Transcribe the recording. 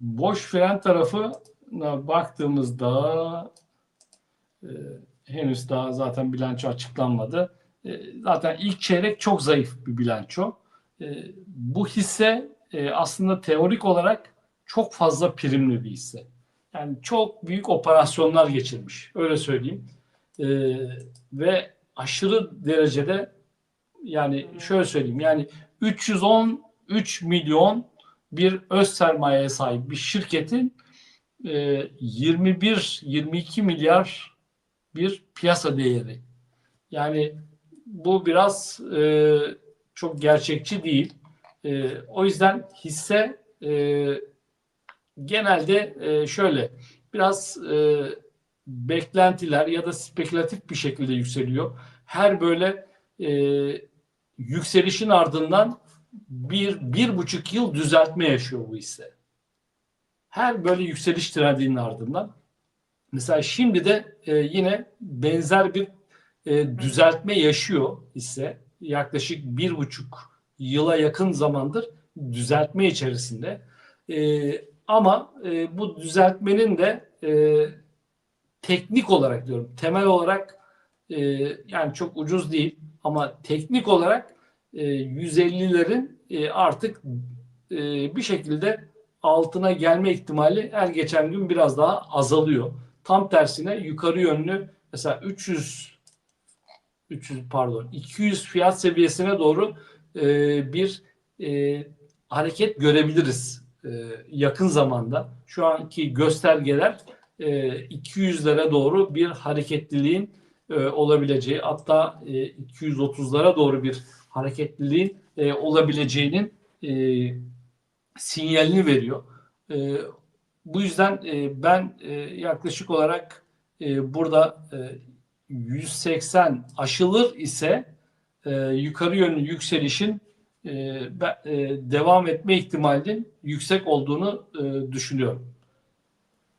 boş fren tarafına baktığımızda e, henüz daha zaten bilanço açıklanmadı. E, zaten ilk çeyrek çok zayıf bir bilanço. E, bu hisse e, aslında teorik olarak çok fazla primli bir hisse. Yani çok büyük operasyonlar geçirmiş. Öyle söyleyeyim. E, ve aşırı derecede yani şöyle söyleyeyim yani 313 milyon bir öz sermayeye sahip bir şirketin e, 21-22 milyar bir piyasa değeri. Yani bu biraz e, çok gerçekçi değil. E, o yüzden hisse e, genelde e, şöyle biraz e, beklentiler ya da spekülatif bir şekilde yükseliyor. Her böyle e, yükselişin ardından bir, bir buçuk yıl düzeltme yaşıyor bu hisse. Her böyle yükseliş trendinin ardından. Mesela şimdi de e, yine benzer bir e, düzeltme yaşıyor hisse. Yaklaşık bir buçuk yıla yakın zamandır düzeltme içerisinde. E, ama e, bu düzeltmenin de e, teknik olarak diyorum, temel olarak e, yani çok ucuz değil ama teknik olarak 150'lerin e, artık e, bir şekilde altına gelme ihtimali her geçen gün biraz daha azalıyor. Tam tersine yukarı yönlü mesela 300 300 pardon 200 fiyat seviyesine doğru e, bir e, hareket görebiliriz e, yakın zamanda. Şu anki göstergeler e, 200'lere doğru bir hareketliliğin e, olabileceği hatta e, 230'lara doğru bir hareketliliğin e, olabileceğinin e, sinyalini veriyor. E, bu yüzden e, ben e, yaklaşık olarak e, burada e, 180 aşılır ise e, yukarı yönlü yükselişin e, e, devam etme ihtimalinin yüksek olduğunu e, düşünüyorum.